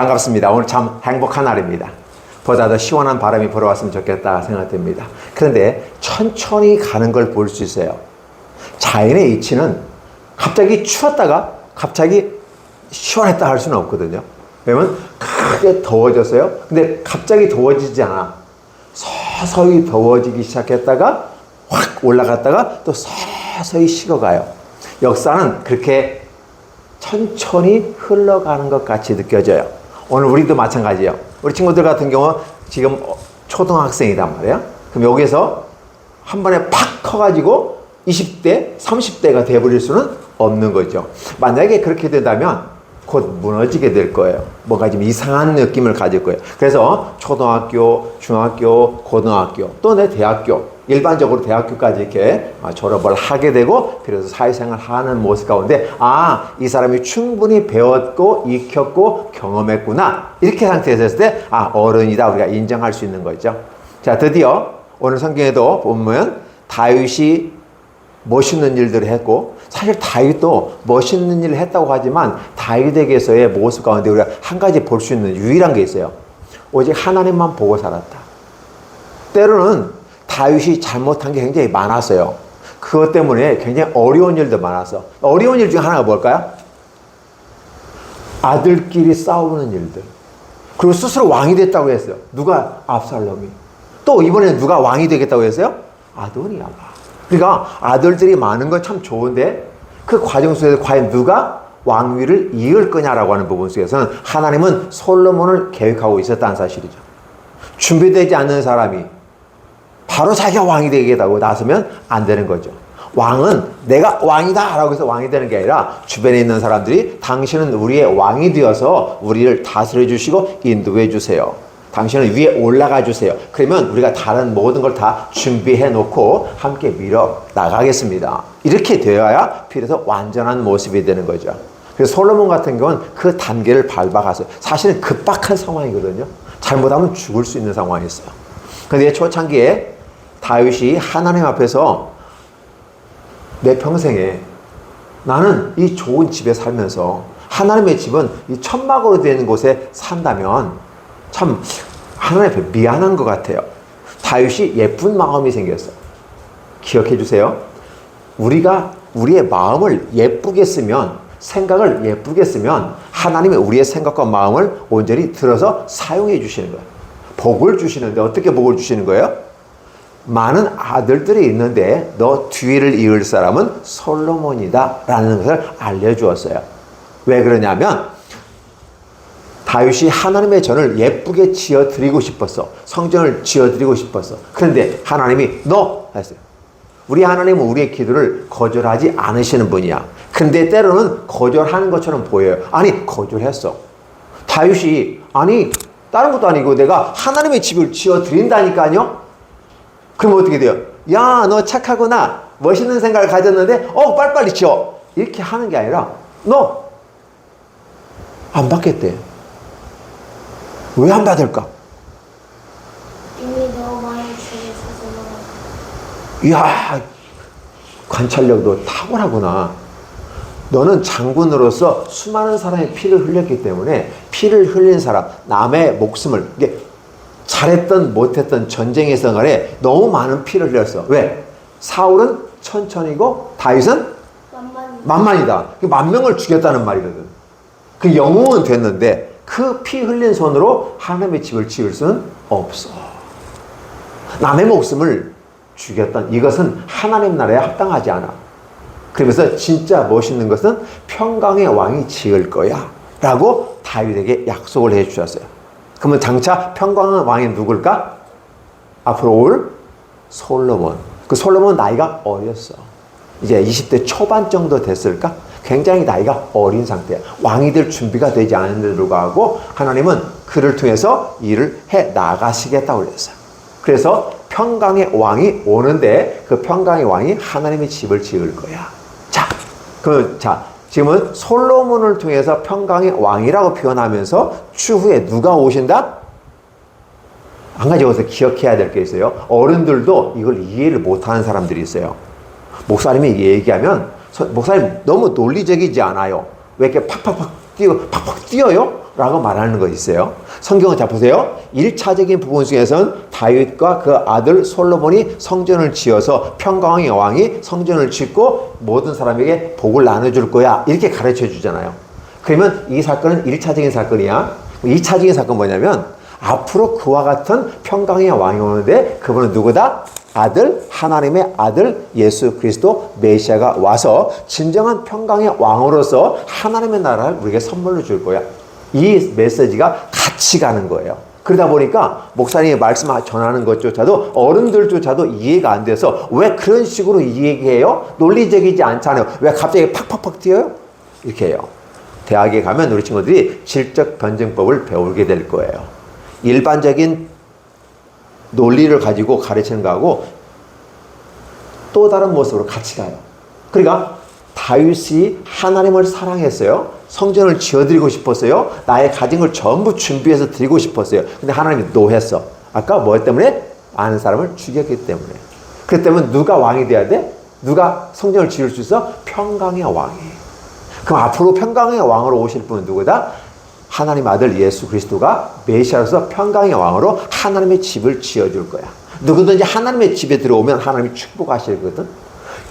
반갑습니다. 오늘 참 행복한 날입니다. 보다 더 시원한 바람이 불어왔으면 좋겠다 생각됩니다. 그런데 천천히 가는 걸 볼 수 있어요. 자연의 이치는 갑자기 추웠다가 갑자기 시원했다 할 수는 없거든요. 왜냐면 크게 더워졌어요. 근데 갑자기 더워지지 않아. 서서히 더워지기 시작했다가 확 올라갔다가 또 서서히 식어가요. 역사는 그렇게 천천히 흘러가는 것 같이 느껴져요. 오늘 우리도 마찬가지예요. 우리 친구들 같은 경우 지금 어, 초등학생이단 말이에요. 그럼 여기서 한 번에 팍 커가지고 20대, 30대가 돼버릴 수는 없는 거죠. 만약에 그렇게 된다면 곧 무너지게 될 거예요. 뭔가 좀 이상한 느낌을 가질 거예요. 그래서 초등학교, 중학교, 고등학교, 또 내 대학교, 일반적으로 대학교까지 이렇게 아, 졸업을 하게 되고 그래서 사회생활 하는 모습 가운데 아, 이 사람이 충분히 배웠고 익혔고 경험했구나. 이렇게 상태에서 했을 때 아, 어른이다 우리가 인정할 수 있는 거죠. 자, 드디어 오늘 성경에도 보면 다윗이 멋있는 일들을 했고 사실 다윗도 멋있는 일을 했다고 하지만 다윗에게서의 모습 가운데 우리가 한 가지 볼 수 있는 유일한 게 있어요. 오직 하나님만 보고 살았다. 때로는 다윗이 잘못한 게 굉장히 많았어요. 그것 때문에 굉장히 어려운 일도 많았어. 어려운 일 중에 하나가 뭘까요? 아들끼리 싸우는 일들. 그리고 스스로 왕이 됐다고 했어요. 누가? 압살롬이. 또 이번에 누가 왕이 되겠다고 했어요? 아도니아가. 그러니까 아들들이 많은 건 참 좋은데 그 과정 속에서 과연 누가 왕위를 이을 거냐라고 하는 부분 속에서는 하나님은 솔로몬을 계획하고 있었다는 사실이죠. 준비되지 않는 사람이 바로 자기가 왕이 되겠다고 나서면 안 되는 거죠. 왕은 내가 왕이다 라고 해서 왕이 되는 게 아니라 주변에 있는 사람들이 당신은 우리의 왕이 되어서 우리를 다스려 주시고 인도해 주세요. 당신은 위에 올라가 주세요. 그러면 우리가 다른 모든 걸 다 준비해 놓고 함께 밀어 나가겠습니다. 이렇게 되어야 비로소 완전한 모습이 되는 거죠. 그래서 솔로몬 같은 경우는 그 단계를 밟아갔어요. 사실은 급박한 상황이거든요. 잘못하면 죽을 수 있는 상황이었어요. 근데 초창기에 다윗이 하나님 앞에서 내 평생에 나는 이 좋은 집에 살면서 하나님의 집은 이 천막으로 되는 곳에 산다면 참 하나님 앞에 미안한 것 같아요. 다윗이 예쁜 마음이 생겼어. 기억해 주세요. 우리가 우리의 마음을 예쁘게 쓰면 생각을 예쁘게 쓰면 하나님이 우리의 생각과 마음을 온전히 들어서 사용해 주시는 거예요. 복을 주시는데 어떻게 복을 주시는 거예요? 많은 아들들이 있는데 너 뒤를 이을 사람은 솔로몬이다 라는 것을 알려주었어요. 왜 그러냐면 다윗이 하나님의 전을 예쁘게 지어드리고 싶었어. 성전을 지어드리고 싶었어. 그런데 하나님이 너 했어요. 우리 하나님은 우리의 기도를 거절하지 않으시는 분이야. 근데 때로는 거절하는 것처럼 보여요. 아니 거절했어. 다윗이 아니 다른 것도 아니고 내가 하나님의 집을 지어드린다니까요. 그럼 어떻게 돼요? 야, 너 착하구나. 멋있는 생각을 가졌는데, 어, 빨리빨리 지어. 이렇게 하는 게 아니라, 너, 안 받겠대. 왜 안 받을까? 이미 너무 많이 주셔서 이야, 관찰력도 탁월하구나. 너는 장군으로서 수많은 사람의 피를 흘렸기 때문에 피를 흘린 사람, 남의 목숨을, 이게 잘했던 못했던 전쟁에서 간에 너무 많은 피를 흘렸어. 왜? 사울은 천천히고 다윗은 만만 만만이다. 그만 명을 죽였다는 말이거든. 그 영웅은 됐는데 그 피 흘린 손으로 하나님의 집을 지을 수는 없어. 남의 목숨을 죽였던 이것은 하나님 나라에 합당하지 않아. 그러면서 진짜 멋있는 것은 평강의 왕이 지을 거야. 라고 다윗에게 약속을 해 주셨어요. 그러면 장차 평강의 왕이 누굴까? 앞으로 올 솔로몬. 그 솔로몬 나이가 어렸어. 이제 20대 초반 정도 됐을까? 굉장히 나이가 어린 상태야. 왕이 될 준비가 되지 않은데도 불구하고 하나님은 그를 통해서 일을 해 나가시겠다고 그랬어요. 그래서 평강의 왕이 오는데 그 평강의 왕이 하나님의 집을 지을 거야. 자, 그, 자, 지금은 솔로몬을 통해서 평강의 왕이라고 표현하면서 추후에 누가 오신다? 한 가지 여기서 기억해야 될 게 있어요. 어른들도 이걸 이해를 못하는 사람들이 있어요. 목사님이 얘기하면 서- 목사님 너무 논리적이지 않아요. 왜 이렇게 팍팍팍 뛰어 팍팍 뛰어요? 라고 말하는 것이 있어요. 성경을 자 보세요. 1차적인 부분 중에서는 다윗과 그 아들 솔로몬이 성전을 지어서 평강의 왕이 성전을 짓고 모든 사람에게 복을 나눠줄 거야. 이렇게 가르쳐 주잖아요. 그러면 이 사건은 1차적인 사건이야. 2차적인 사건 뭐냐면 앞으로 그와 같은 평강의 왕이 오는데 그분은 누구다? 아들 하나님의 아들 예수 그리스도 메시아가 와서 진정한 평강의 왕으로서 하나님의 나라를 우리에게 선물로 줄 거야. 이 메시지가 같이 가는 거예요. 그러다 보니까 목사님이 말씀 전하는 것조차도 어른들조차도 이해가 안 돼서 왜 그런 식으로 이야기해요? 논리적이지 않잖아요. 왜 갑자기 팍팍팍 튀어요? 이렇게 해요. 대학에 가면 우리 친구들이 질적 변증법을 배우게 될 거예요. 일반적인 논리를 가지고 가르치는 거하고 또 다른 모습으로 같이 가요. 그러니까 다윗이 하나님을 사랑했어요. 성전을 지어드리고 싶었어요. 나의 가진 걸 전부 준비해서 드리고 싶었어요. 근데 하나님이 노했어. 아까 뭐 때문에? 아는 사람을 죽였기 때문에. 그 때문에 누가 왕이 돼야 돼? 누가 성전을 지을 수 있어? 평강의 왕이. 그럼 앞으로 평강의 왕으로 오실 분은 누구다? 하나님 아들 예수 그리스도가 메시아로서 평강의 왕으로 하나님의 집을 지어줄 거야. 누구든지 하나님의 집에 들어오면 하나님이 축복하시거든.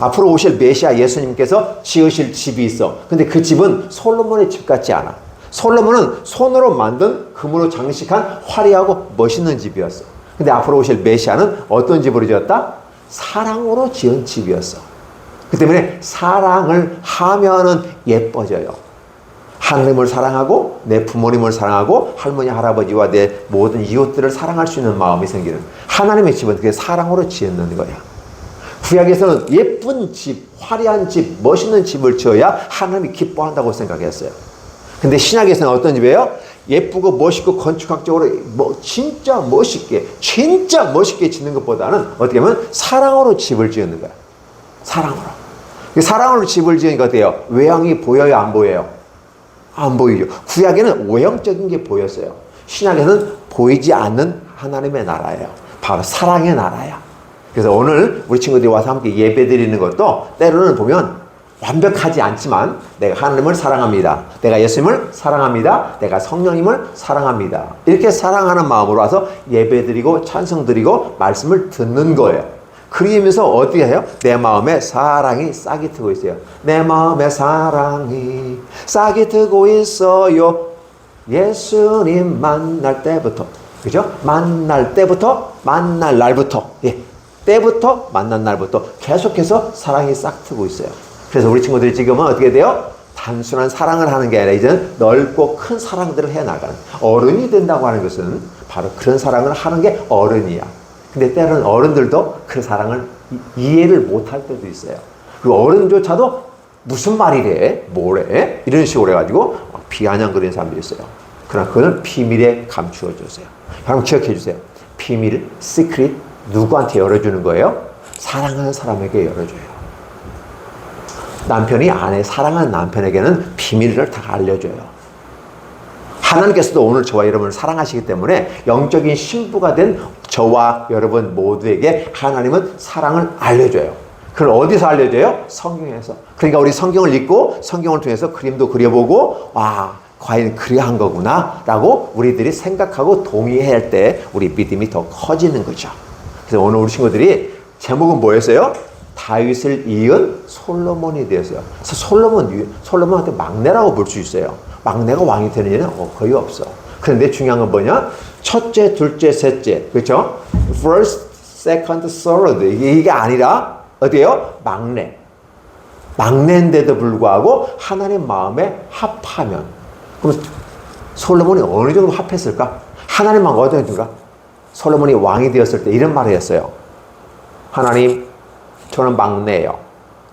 앞으로 오실 메시아 예수님께서 지으실 집이 있어. 근데 그 집은 솔로몬의 집 같지 않아. 솔로몬은 손으로 만든 금으로 장식한 화려하고 멋있는 집이었어. 근데 앞으로 오실 메시아는 어떤 집으로 지었다? 사랑으로 지은 집이었어. 그 때문에 사랑을 하면은 예뻐져요. 하나님을 사랑하고 내 부모님을 사랑하고 할머니 할아버지와 내 모든 이웃들을 사랑할 수 있는 마음이 생기는 하나님의 집은 그게 사랑으로 지었는 거야. 구약에서는 예쁜 집, 화려한 집, 멋있는 집을 지어야 하나님이 기뻐한다고 생각했어요. 근데 신약에서는 어떤 집이에요? 예쁘고 멋있고 건축학적으로 뭐 진짜 멋있게, 진짜 멋있게 짓는 것보다는 어떻게 보면 사랑으로 집을 지는 거야. 사랑으로. 사랑으로 집을 지으니까 어때요? 외양이 보여요, 안 보여요? 안 보이죠. 구약에는 외형적인 게 보였어요. 신약에는 보이지 않는 하나님의 나라예요. 바로 사랑의 나라야. 그래서 오늘 우리 친구들이 와서 함께 예배 드리는 것도 때로는 보면 완벽하지 않지만 내가 하나님을 사랑합니다. 내가 예수님을 사랑합니다. 내가 성령님을 사랑합니다. 이렇게 사랑하는 마음으로 와서 예배 드리고 찬송 드리고 말씀을 듣는 거예요. 그러면서 어떻게 해요? 내 마음에 사랑이 싹이 트고 있어요. 내 마음에 사랑이 싹이 트고 있어요. 예수님 만날 때부터. 그죠? 만날 때부터, 만날 날부터. 예. 때부터, 만난 날부터 계속해서 사랑이 싹 트고 있어요. 그래서 우리 친구들이 지금은 어떻게 돼요? 단순한 사랑을 하는 게 아니라 이제는 넓고 큰 사랑들을 해 나가는 어른이 된다고 하는 것은 바로 그런 사랑을 하는 게 어른이야. 근데 때로는 어른들도 그 사랑을 이- 이해를 못할 때도 있어요. 그 어른조차도 무슨 말이래, 뭐래, 이런 식으로 해가지고 막 비아냥거리는 사람들이 있어요. 그러나 그거는 비밀에 감추어 주세요. 여러분 기억해 주세요. 비밀, 시크릿 누구한테 열어주는 거예요? 사랑하는 사람에게 열어줘요. 남편이 아내 사랑하는 남편에게는 비밀을 다 알려줘요. 하나님께서도 오늘 저와 여러분을 사랑하시기 때문에 영적인 신부가 된 저와 여러분 모두에게 하나님은 사랑을 알려줘요. 그걸 어디서 알려줘요? 성경에서. 그러니까 우리 성경을 읽고 성경을 통해서 그림도 그려보고 와 과연 그래한 거구나 라고 우리들이 생각하고 동의할 때 우리 믿음이 더 커지는 거죠. 그래서 오늘 우리 친구들이 제목은 뭐였어요? 다윗을 이은 솔로몬이 되었어요. 그래서 솔로몬, 솔로몬한테 막내라고 볼 수 있어요. 막내가 왕이 되는 일은 어, 거의 없어. 그런데 중요한 건 뭐냐? 첫째, 둘째, 셋째. 그렇죠? First, second, third. 이게, 이게 아니라 어디에요? 막내. 막내인데도 불구하고 하나님 마음에 합하면. 그럼 솔로몬이 어느 정도 합했을까? 하나님 마음 어떤 정도가? 솔로몬이 왕이 되었을 때 이런 말을 했어요. 하나님, 저는 막내예요.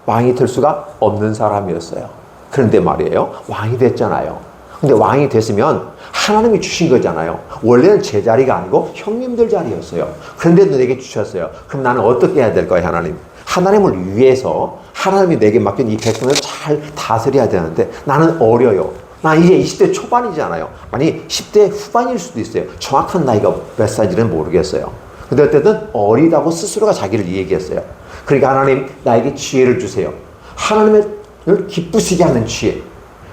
왕이 될 수가 없는 사람이었어요. 그런데 말이에요. 왕이 됐잖아요. 근데 왕이 됐으면 하나님이 주신 거잖아요. 원래는 제 자리가 아니고 형님들 자리였어요. 그런데도 내게 주셨어요. 그럼 나는 어떻게 해야 될까요, 하나님? 하나님을 위해서 하나님이 내게 맡긴 이 백성을 잘 다스려야 되는데 나는 어려요. 나 이제 20대 초반이잖아요. 아니, 10대 후반일 수도 있어요. 정확한 나이가 몇 살인지는 모르겠어요. 근데 어쨌든 어리다고 스스로가 자기를 얘기했어요. 그러니까 하나님 나에게 지혜를 주세요. 하나님 을 기쁘시게 하는 지혜.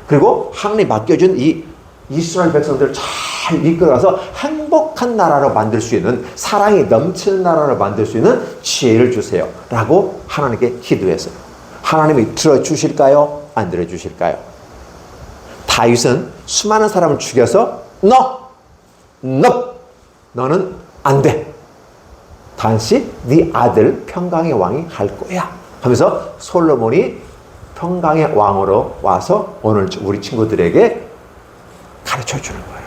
그리고 하나님 맡겨준 이 이스라엘 백성들을 잘 이끌어가서 행복한 나라로 만들 수 있는 사랑이 넘치는 나라로 만들 수 있는 지혜를 주세요. 라고 하나님께 기도했어요. 하나님이 들어주실까요? 안 들어주실까요? 다윗은 수많은 사람을 죽여서 너, 너, 너는 안 돼. 단시 네 아들 평강의 왕이 할 거야. 하면서 솔로몬이 평강의 왕으로 와서 오늘 우리 친구들에게 가르쳐 주는 거예요.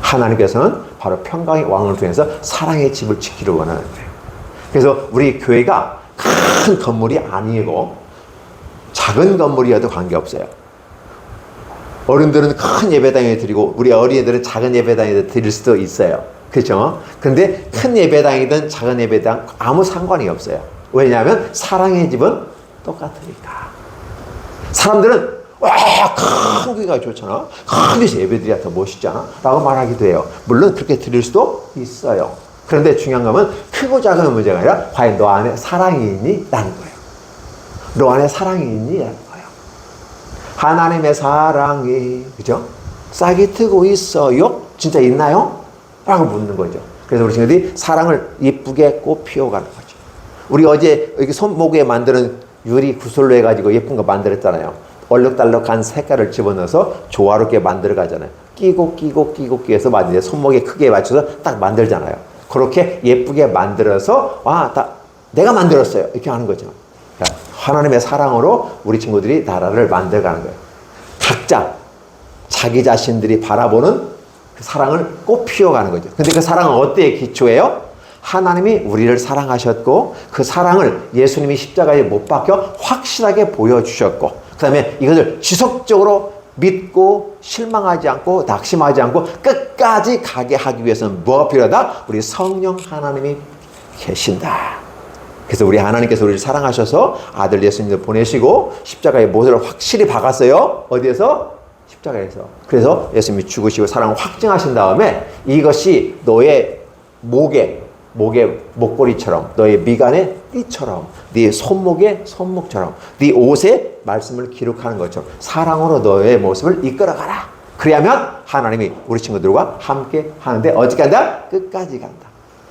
하나님께서는 바로 평강의 왕을 통해서 사랑의 집을 지키려 원하는데. 그래서 우리 교회가 큰 건물이 아니고 작은 건물이어도 관계없어요. 어른들은 큰 예배당에 드리고 우리 어린이들은 작은 예배당에 드릴 수도 있어요. 그렇죠? 근데 큰 예배당이든 작은 예배당 아무 상관이 없어요. 왜냐하면 사랑의 집은 똑같으니까. 사람들은 와, 큰 교회가 좋잖아. 큰 데서 예배드려야 더 멋있잖아. 라고 말하기도 해요. 물론 그렇게 드릴 수도 있어요. 그런데 중요한 건 크고 작은 문제가 아니라 과연 너 안에 사랑이 있니? 라는 거예요. 너 안에 사랑이 있니? 라는 거예요. 하나님의 사랑이, 그죠? 싹이 트고 있어요? 진짜 있나요? 라고 묻는 거죠. 그래서 우리 친구들이 사랑을 예쁘게 꽃 피워가는 거죠. 우리 어제 여기 손목에 만드는 유리 구슬로 해가지고 예쁜 거 만들었잖아요. 얼룩달룩한 색깔을 집어넣어서 조화롭게 만들어 가잖아요. 끼고 끼고 끼고 끼해서 만드는데 손목에 크게 맞춰서 딱 만들잖아요. 그렇게 예쁘게 만들어서 와, 다 내가 만들었어요. 이렇게 하는 거죠. 그러니까 하나님의 사랑으로 우리 친구들이 나라를 만들어가는 거예요. 각자 자기 자신들이 바라보는 그 사랑을 꽃 피워가는 거죠. 근데 그 사랑은 어디에 기초해요? 하나님이 우리를 사랑하셨고 그 사랑을 예수님이 십자가에 못 박혀 확실하게 보여주셨고 그 다음에 이것을 지속적으로 믿고 실망하지 않고 낙심하지 않고 끝까지 가게 하기 위해서는 뭐가 필요하다? 우리 성령 하나님이 계신다. 그래서 우리 하나님께서 우리를 사랑하셔서 아들 예수님을 보내시고 십자가에 못을 확실히 박았어요. 어디에서? 십자가에서. 그래서 예수님이 죽으시고 사랑을 확증하신 다음에 이것이 너의 목에 목의 목걸이처럼 너의 미간의 띠처럼 네 손목의 손목처럼 네 옷에 말씀을 기록하는 것처럼 사랑으로 너의 모습을 이끌어가라. 그래야면 하나님이 우리 친구들과 함께 하는데 어떻게 한다? 끝까지 간다.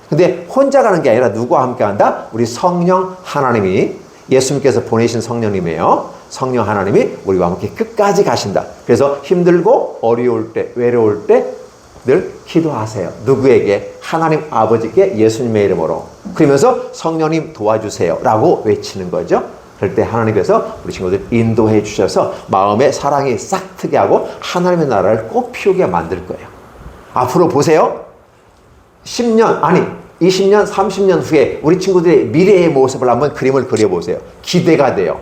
근데 혼자 가는 게 아니라 누구와 함께 한다? 우리 성령 하나님이 예수님께서 보내신 성령님이에요. 성령 하나님이 우리와 함께 끝까지 가신다. 그래서 힘들고 어려울 때, 외로울 때 늘 기도하세요. 누구에게? 하나님 아버지께 예수님의 이름으로. 그러면서 성령님 도와주세요. 라고 외치는 거죠. 그럴 때 하나님께서 우리 친구들 인도해 주셔서 마음의 사랑이 싹 트게 하고 하나님의 나라를 꽃 피우게 만들 거예요. 앞으로 보세요. 10년, 아니, 20년, 30년 후에 우리 친구들의 미래의 모습을 한번 그림을 그려보세요. 기대가 돼요.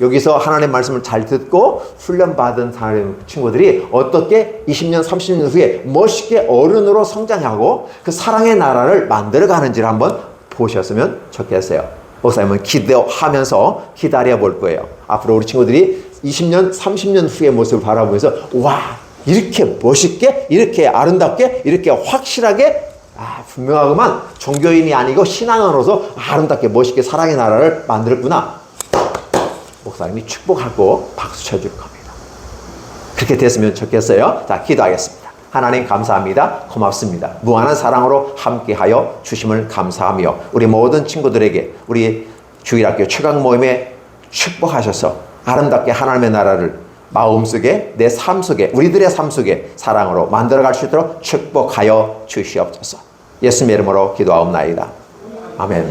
여기서 하나님 말씀을 잘 듣고 훈련받은 사람 친구들이 어떻게 20년, 30년 후에 멋있게 어른으로 성장하고 그 사랑의 나라를 만들어 가는지를 한번 보셨으면 좋겠어요. 목사님은 기도하면서 기다려 볼 거예요. 앞으로 우리 친구들이 20년, 30년 후의 모습을 바라보면서 와, 이렇게 멋있게, 이렇게 아름답게, 이렇게 확실하게 아, 분명하구만. 종교인이 아니고 신앙으로서 아름답게 멋있게 사랑의 나라를 만들었구나. 목사님이 축복하고 박수 쳐줄 겁니다. 그렇게 됐으면 좋겠어요. 자, 기도하겠습니다. 하나님 감사합니다. 고맙습니다. 무한한 사랑으로 함께하여 주심을 감사하며 우리 모든 친구들에게 우리 주일학교 최강 모임에 축복하셔서 아름답게 하나님의 나라를 마음속에 내 삶 속에 우리들의 삶 속에 사랑으로 만들어갈 수 있도록 축복하여 주시옵소서. 예수님의 이름으로 기도하옵나이다. 아멘.